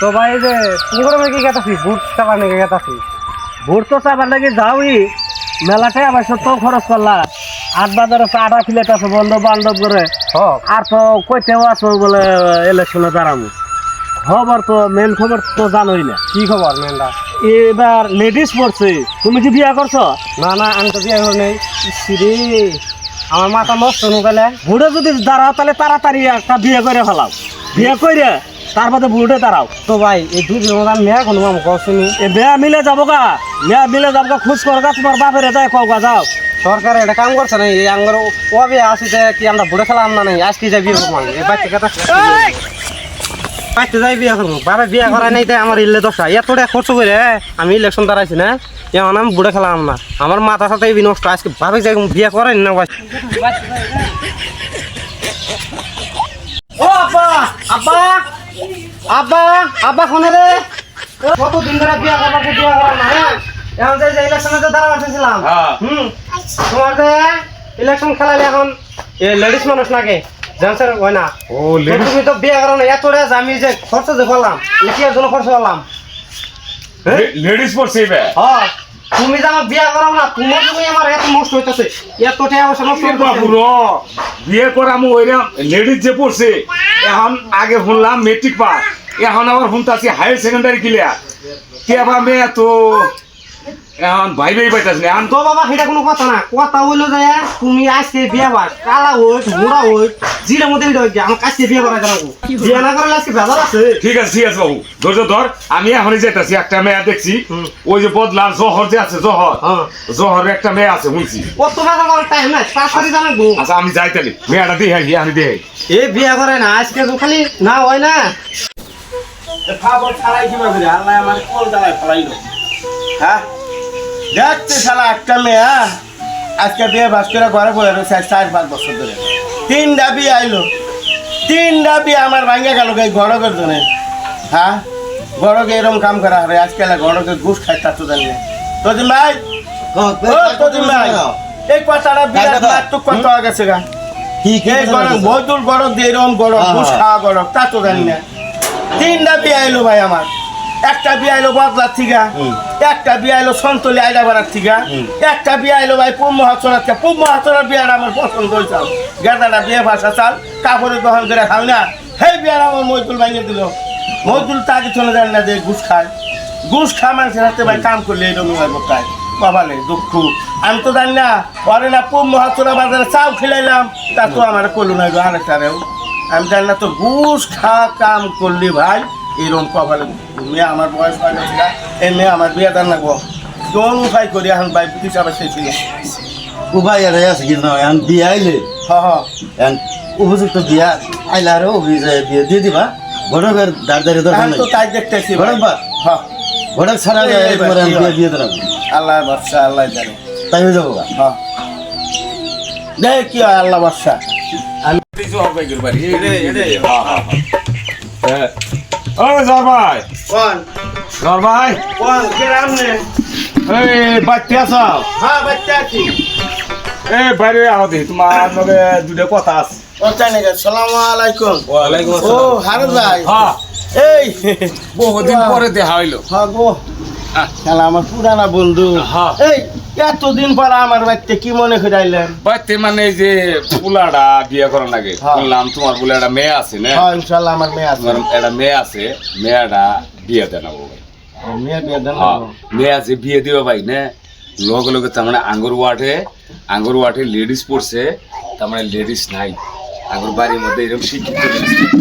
তো ভাই যে তুমি করে কি গেতাছি বুট চাপা নাকি গেতাছি ভোট তো চাবার লাগে যাওই মেলাতে সত্য খরচ করলা আট বাজারে আছে বন্ধু বান্ধব করে। আর তো কইতেও আছো বলে ইলেকশনে দাঁড়াবো খবর তো মেন খবর তো জানোই না। কি খবর মেনটা এবার লেডিস পড়ছে তুমি কি বিয়া করছ? না না আমি তো বিয়ে করে নেই। আমার মাথা নষ্ট নকালে ভোটে যদি দাঁড়াও তাহলে তাড়াতাড়ি একটা বিয়ে করে ফেলাও। বিয়ে করে তারপরে ভোটে দাঁড়াও। তো ভাই এই দুদিন মতো আমি মেয়ে কোনো মাম এ বেয়া মিলে যাব গা। মেয়া মিলে যাব গা খুশ কর গা তোমার বাপের যায় কও গা যাও। সরকার এটা কাম করছে না এই আঙ্গর কবে আসিছে কি আমরা বুড়ে খেলাম না নাই? আজকে যাই বিয়ে করব এই বাচ্চা কথা বাচ্চা যাই বিয়ে করব। বাবা বিয়ে করাই নাই তাই আমার ইলে দশা এতটা খরচ করে আমি ইলেকশন দাঁড়াইছি না। এখন আমি বুড়ে খেলাম না। আমার মাথা সাথে এই নষ্ট। আজকে ভাবে যাই বিয়ে করেন না বাচ্চা ও আব্বা আব্বা আব্বা আব্বা ফোনে রে। কতদিন ধরে বিয়ে করবার বিয়ে করার না হ্যাঁ? এখন যে যে ইলেকশনে দাঁড়া হ্যাঁ। হুম। তোমার যে ইলেকশন খেলালে এখন লেডিস মানুষ নাকি? জেন্টসের হয় না। ও তো তুমি তো বিয়ে করো না। এত আমি যে খরচ যে করলাম এটিয়ার জন্য খরচ করলাম? লেডিস পড়ছে সেভ হ্যাঁ তুমি যে আমার বিয়ে করাও না তোমার তুমি আমার এত নষ্ট হইতাছে। এত টাকা পয়সা নষ্ট হইতেছে। বাবুর? বিয়ে করামু ওইরকম লেডিস যে পড়ছে এখন আগে শুনলাম মেট্রিক পাস এখন আবার শুনতাছি হায়ার সেকেন্ডারি ক্লিয়ার কে বা মেয়ে তো? এখন ভাইবেই পাইতাছি না। এখন তো বাবা সেটা কোনো কথা না। কথা হইল যে তুমি আজকে বিয়ে বাস কালা হোক মোড়া হোক জিরে মধ্যে হইছে আমার কাছে বিয়ে করা জানাব বিয়ে না করলে আজকে ভেজাল আছে। ঠিক আছে ঠিক আছে বাবু। ধৈর্য ধর আমি এখনই যেতেছি একটা মেয়ে দেখছি। ওই যে বদলার জহর যে আছে জহর। হ্যাঁ। জহরের একটা মেয়ে আছে শুনছি। কত ভেজাল করার টাইম নাই তাড়াতাড়ি জানাব আচ্ছা আমি যাই তাহলে। মেয়েটা দিয়ে আসি আমি দিয়ে এই বিয়ে করে না আজকে তো খালি না হয় না। খাবার ছাড়াই কীভাবে আল্লাহ আমার কোল দাঁড়ায় ফেলাইলো হ্যাঁ? দেখতে শালা একটা মেয়ে হ্যাঁ? আজকে বিয়ে বাস করে ঘরে বলে রয়েছে চার পাঁচ বছর ধরে। তিনটা বিয়ে আইলো। তিনটা বিয়ে আমার ভাঙ্গা গেল এই গড়কের জন্য। হ্যাঁ? গড়কে এরকম কাম করা হবে আজকাল গড়কে ঘুষ খাই তা তো জানি না। তোদিন ভাই তোদিন ভাই এই কথাটা বিরাট মারাত্মক কথা হয়ে গেছে গা। এই গড়ক বৈদুল গড়ক দিয়ে এরকম গড়ক ঘুষ খাওয়া গড়ক তা তো জানি না। তিনটা বিয়ে আইলো ভাই আমার। একটা বিয়া আইলো বদলার থিকা একটা বিয়া আইলো সন্তলি আইডা বাড়ার থিকা একটা বিয়া আইলো ভাই পুম মহাচনার থেকে। পুম মহাচনার বিয়াটা আমার পছন্দ হয়েছে গেদাটা বিয়ে ভাষা চাল কাপড়ে দহন করে খাও না। সেই বিয়ার আমার মজদুল ভাঙিয়ে দিল। মজদুল তাকে চলে যান না যে ঘুষ খায়। ঘুষ খা মানুষের হাতে ভাই কাম করলে এরকম হয় বোকায় কপালে দুঃখ। আমি তো জানি না পরে না পুম মহাচনা বাজারে চাও খেলাইলাম তা তো আমার করল না আরেকটারেও। আমি জানি না তো ঘুষ খা কাম করলি ভাই। এরকম কপালে মেয়ে আমার বয়স হয়ে গেছে গা, এই মেয়ে আমার বিয়ে দেন লাগবো। কোন উপায় করি এখন ভাই হিসাবে সেই ছিল উপায় আর আছে কিন্তু নয় এখন বিয়ে আইলে হ হ। এখন উপযুক্ত বিয়া আইলে আরও অভিযোগ বিয়ে দিয়ে দিবা। ঘটকের দাঁড় দাঁড়িয়ে দরকার নেই। তো তাই দেখতেছি। ঘটক বা। হ। ঘটক ছাড়া একবার বিয়ে দিয়ে দেবো আল্লাহ বর্ষা আল্লাহ জানে। তাই হয়ে যাব। হ। দেখ কি হয় আল্লাহ বর্ষা জহর ভাই বাড়ি হ্যাঁ হ্যাঁ ও জহর ভাই কোন? জহর ভাই কোন কেরাম নে এই বাচ্চা আছো? হ্যাঁ বাচ্চা আছি। এ বাইরে আহ দে তোমার লগে দুটো কথা আছে। ও তাই নাকি সালাম আলাইকুম। ওয়ালাইকুম ও হারে ভাই। হ্যাঁ। এই। বহুদিন পরে দেখা হইল। হ্যাঁ গো। শালা আমার পুরানা বন্ধু। হ্যাঁ। এই এতদিন পর আমার বাড়িতে কি মনে করে আইলেন? বাইতে মানে যে পুলাটা বিয়ে করার লাগে হ্যাঁ। শুনলাম তোমার বলে একটা মেয়ে আছে না? হ্যাঁ ইনশাল্লাহ আমার মেয়ে আছে। একটা মেয়ে আছে মেয়েটা বিয়ে দেন মেয়ে বিয়ে দেন হ্যাঁ মেয়ে আছে বিয়ে দিবে ভাই না? লগে লগে তার মানে আঙ্গুর ওয়াটে আঙ্গুর ওয়াটে লেডিস পড়ছে তার মানে লেডিস নাই। আঙ্গুর বাড়ির মধ্যে এরকম শিক্ষিত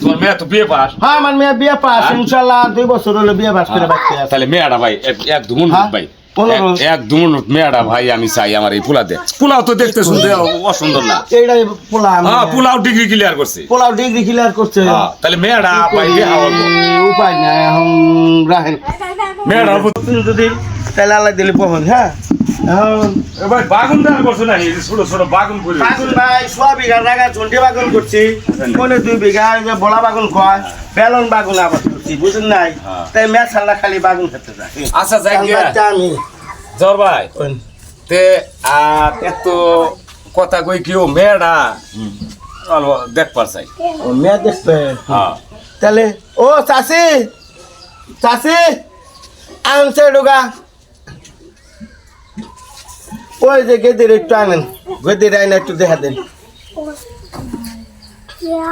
তোমার মেয়ে তো বিয়ে পাস? হ্যাঁ আমার মেয়ে বিয়ে পাস হ্যাঁ? ইনশাল্লাহ দুই বছর হলো বিয়ে পাস করে বাচ্চা তাহলে মেয়েটা ভাই এক- দুমুন? ভাই। এক- দুমুন মেয়েটা ভাই আমি চাই আমার এই পোলা দে পোলাও তো দেখতে শুনতে অসুন্দর না। এইটাই পোলা হ্যাঁ পোলাও ডিগ্রি ক্লিয়ার করছে। পোলাও ডিগ্রি ক্লিয়ার করছে। হ্যাঁ, তাহলে মেয়েটা উপায় নাই এখন রাখেন মেয়েটা যদি তাহলে আল্লাহ দিলে পহন হ্যাঁ? ভাই বাগুন করছ না ছোট ছোট বাগুন করে বাগুন ভাই সোয়া বিঘা জায়গা চন্ডি বাগুন করছি। কোনে দুই বিঘা বলা বাগুন কয় বেলন বাগুন আবাদ করছি বুঝুন নাই? হ্যাঁ। তাই মেয়ে ছাড়া খালি বাগুন খেতে যায়। আচ্ছা যাই আমি। জর ভাই? তে আর এত কথা কই কেউ অল্প দেখবার চাই। ও মেয়ে দেখবে হ্যাঁ। তাহলে ও চাষি চাষি আনছে ঢোকা ওই যে গেদির একটু আনেন। গেদির আইন একটু দেখা দেন।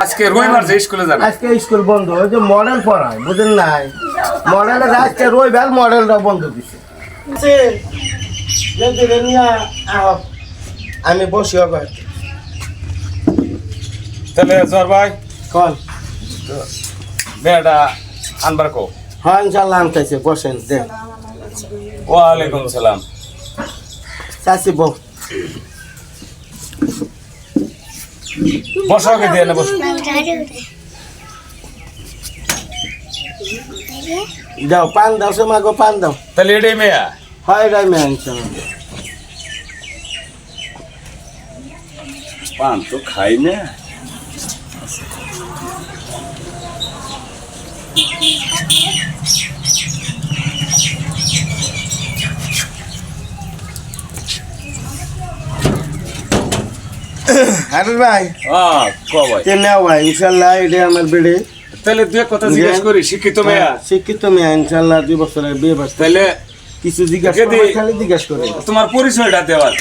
আজকে রবিবার যে স্কুলে যাবে? আজকে স্কুল বন্ধ ওই যে মডেল পড়ায় বুঝেন নাই? মডেলের আজকে রবিবার মডেলটা বন্ধ দিছে। আমি বসি হবে তাহলে জর ভাই কল মেয়েটা আনবার কো। হ্যাঁ ইনশাল্লাহ আনতেছে বসেন দেন। ওয়ালাইকুম সালাম। চাষি বউ। বসো আগে দিয়ে না বসো দাও পান দাও সে মাগো পান দাও তাহলে এটাই মেয়া হয় রাই মেয়ে ইনশাল্লাহ পান তো খাই না আরে ভাই। হ্যাঁ ক ভাই। কে ভাই? ইনশাল্লাহ এটা আমার বেড়ে। তাহলে দুই এক কথা জিজ্ঞেস করি শিক্ষিত মেয়া? শিক্ষিত মেয়ে ইনশাল্লাহ দুই বছরের বিয়ে বাস তাহলে কিছু জিজ্ঞাসা খালি জিজ্ঞাসা করে। তোমার পরিচয়টা দেওয়ার।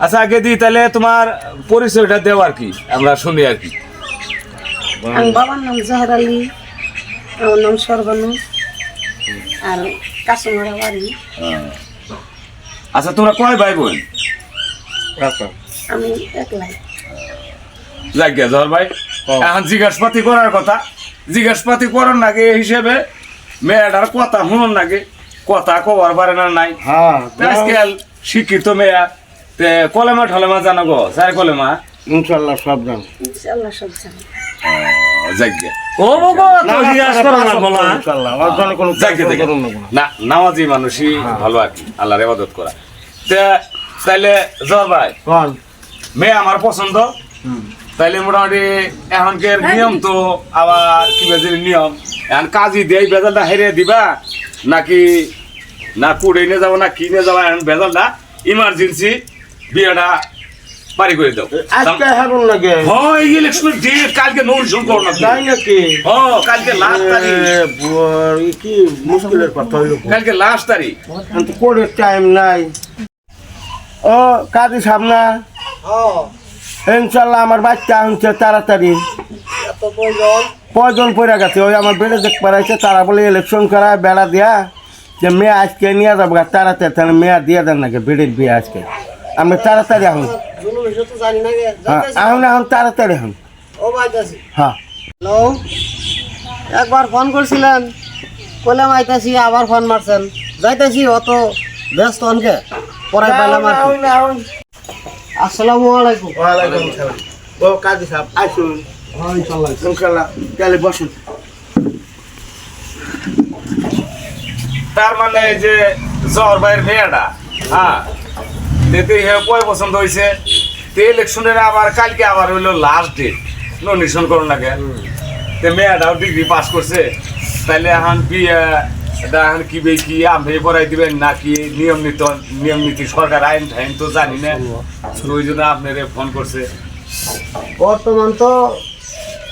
আচ্ছা আগে দি তাহলে তোমার পরিচয়টা দেওয়ার কি? আমরা শুনি আর কি। বাবার নাম জহর আলী আমার নাম সর্বানু। আর কাশমারা বাড়ি। আচ্ছা তোমরা কয় ভাই বোন আমি একলাই। যাক গে জহর ভাই। এখন জিজ্ঞাসপাতি করার কথা। জিজ্ঞাসপাতি করার নাকি এই হিসেবে মেয়েটার কথা শুনুন নাকি? কথা কবার পারে না নাই? হ্যাঁ আজকাল শিক্ষিত মেয়া। তে কলেমা ঠলেমা জানো গো? স্যার কলেমা? ইনশাল্লাহ সব জান। ইনশাল্লাহ সব জানি। ও বাবা না। জন্য কোনো না নামাজি মানুষই ভালো আর কি আল্লাহর ইবাদত করা। তে তাইলে জহর ভাই মেয়ে আমার পছন্দ। তাইলে মোটামুটি এখনকার নিয়ম তো আবার কি বেজির নিয়ম? এখন কাজই দেয় বেজালটা হেরে দিবা? নাকি না কুড়ে নিয়ে যাব না কি নিয়ে যাব এখন বেজালটা ইমার্জেন্সি বিয়েটা পারি করে দাও। আজকে হারুন লাগে। হয় ইলেকশনের ডেট কালকে করো না তাই নাকি? কালকে লাস্ট তারিখ। এ, কি মুশকিলের কথা হইল কালকে লাস্ট তারিখ। কিন্তু টাইম নাই। ও কাজী সামনা ইনশাল্লাহ আমার বাচ্চা আনছে তাড়াতাড়ি। প্রয়োজন? পড়ে গেছে। ওই আমার বেড়ে দেখ পারাইছে তারা বলে ইলেকশন করা বেড়া দেয়া। যে মেয়ে আজকে নিয়ে যাব গা তাড়াতাড়ি তাহলে মেয়ে দিয়ে দেন নাকি বেড়ের বিয়ে আজকে। আমি তাড়াতাড়ি এখন হ্যাঁ এখন এখন তাড়াতাড়ি এখন হ্যাঁ হ্যালো একবার ফোন করছিলেন বললাম আইতাছি আবার ফোন মারছেন যাইতাছি অত ব্যস্ত অনকে পরে পাইলাম আর আসসালামু আলাইকুম। ওয়ালাইকুম সালাম। ও কাজী সাহেব আসুন ইনশাল্লাহ তাহলে বসুন। তার মানে এই যে জহর ভাইয়ের মেয়েটা হ্যাঁ তেতে হে কয় পছন্দ হয়েছে তে ইলেকশনের আবার কালকে আবার হইল লাস্ট ডেট নমিনেশন করুন লাগে তে মেয়েটাও ডিগ্রি পাস করছে। তাইলে এখন বিয়ে এখন কি বে কি আপনি পড়াই দিবেন নাকি নিয়ম নীতি নিয়ম নীতি সরকার আইন টাইন তো জানি না। তো ওই জন্য আপনার ফোন করছে। বর্তমান তো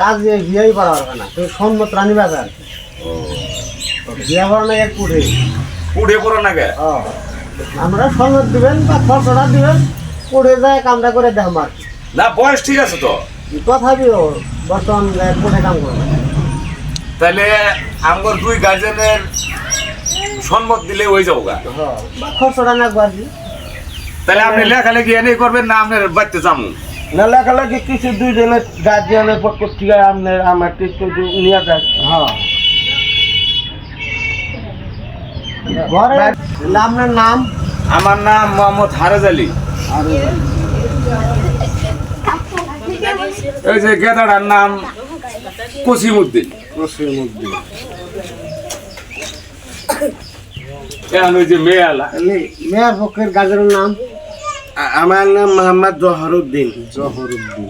কাজ দিয়ে বিয়েই করা হবে না তুই সম্মত রানী বাজার। বিয়ে করা না এক কুড়ে উঠে পড়ো না গে আমরা সম্মত দিবেন বা খরচটা দিবেন। কুড়ে যায় কামটা করে দেখ মার না বয়স ঠিক আছে তো? তথাপিও বর্তমান কুড়ে কাম করবে তাহলে আমার দুই গার্জেনের সম্মত দিলে হয়ে যাব গা। বা খরচটা না একবার তাহলে আপনি লেখালেখি এনেই করবেন না আপনার বাড়িতে যাব না লেখালেখি কিছু দুই দিনের গার্জিয়ানের পক্ষ থেকে আপনার আমার কিছু নিয়ে যান হ্যাঁ ঘরে আপনার নাম? আমার নাম মোহাম্মদ হারেজ আলী। এই যে গেদাটার নাম কসিমুদ্দিন। এখন ওই যে মেয়ে আলা মেয়ের পক্ষের গাজের নাম। আমার নাম মোহাম্মদ জহরুদ্দিন। জহরুদ্দিন।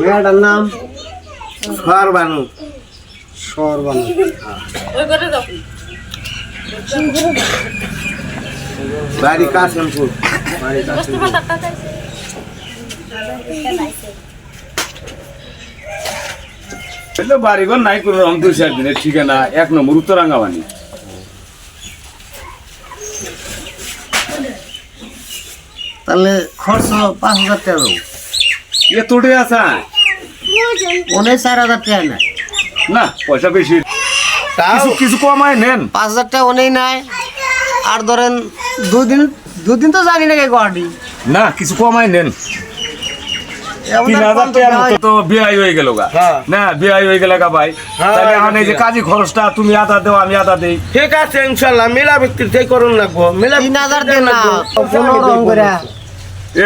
মেয়াটার নাম? সরবানু। সরবানু। বাড়ি কাশিমপুর বাড়ি কাশিমপুর বাড়িঘর নাই কোনো রং দুই চার দিনের ঠিকানা এক নম্বর উত্তরাঙ্গাবানি তাহলে খরচ পাঁচ হাজার টাকা এ তোটে আসা অনেক চার হাজার টাকা নেয়। না পয়সা বেশি। কিছু কিছু কমায় নেন। পাঁচ হাজার টাকা অনেক নাই আর ধরেন দুদিন দুদিন তো জানি না কে গুয়াহাটি। না কিছু কমায় নেন। তিন হাজার টাকার তো বিয়াই হয়ে গেল গা। হ্যাঁ। না বিয়াই গেল গা ভাই। তাহলে এখন এই যে কাজী খরচটা তুমি আদা দেও আমি আদা দেই। ঠিক আছে ইনশাল্লাহ মিলা করুন লাগবো। মিলা তিন হাজার দেন না পনেরো করে।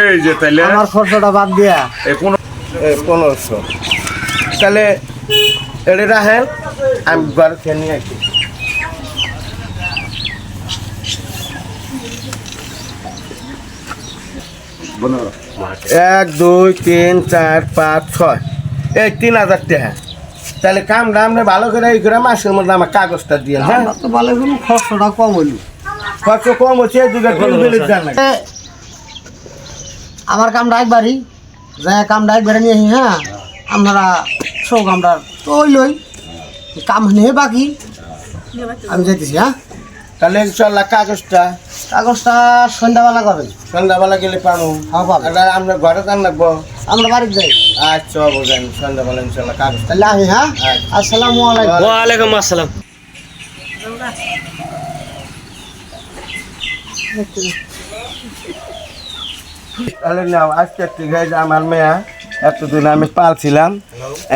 এই যে তাইলে আমার খরচটা বাদ দিয়া। এই পনেরোশো। তাহলে এটা রাখেন আমি ঘর খেয়ে নিয়ে আসি। এক দুই তিন চার পাঁচ ছয়। এই তিন হাজার টাকা। তাহলে কাম আমরা ভালো করে এই করে মাসের মধ্যে আমার কাগজটা দিয়ে হ্যাঁ? আমার তো ভালো কোনো খরচটা কম হইল। খরচ কম হচ্ছে দুটো না। আমার কামটা একবারই। যাই কামটা একবারে নিয়ে আসি হ্যাঁ? আপনারা সব কামটা তো ওই লই কাম নিয়ে বাকি। আমি যাইতেছি হ্যাঁ? তাহলে ইনশাল্লাহ কাগজটা কাগজটা সন্ধ্যাবেলা করবেন সন্ধ্যাবেলা গেলে পাবো হ্যাঁ আমরা ঘরে কান লাগবো আমরা বাড়িতে যাই। আচ্ছা বোঝেন সন্ধ্যাবেলা ইনশাল্লাহ কাগজটা তাহলে আমি হ্যাঁ? আসসালামু আলাইকুম। ওয়ালাইকুম আসসালাম। তাহলে নাও আজকে ঠিক আছে আমার মেয়া এতদিন আমি পালছিলাম।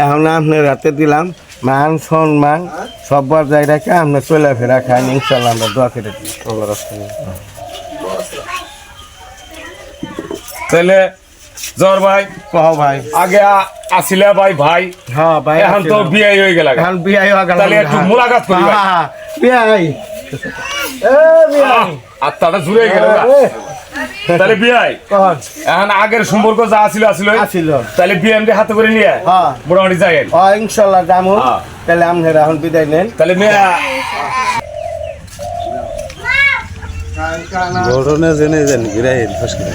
এখন আপনার হাতে দিলাম। মান সম্মান সব বজায় রেখে আপনি চলে ফেরা খান ইনশাল্লাহ আমরা দোয়া করে দিই। তাহলে জ্বর ভাই কহ ভাই। আগে আসিলা ভাই ভাই। হ্যাঁ ভাই এখন তো। বিয়াই হয়ে গেল এখন বিয়াই হয়ে গেল। তাহলে একটু মোলাকাত করি ভাই। বিয়াই এ বিয়াই আত্মাটা জুড়ে গেল। তাহলে বিয়াই। কহ এখন আগের সম্পর্ক যা আসিল আসিল আসিল তাহলে বিএমডি হাতে করে নিয়ে হ্যাঁ। মোটামুটি যাই ও ইনশাল্লাহ যাব হ্যাঁ। তাহলে আমি এখন বিদায় নেন। তাহলে মেয়া ঘটনা জেনে জানি গিরাইল ফসকে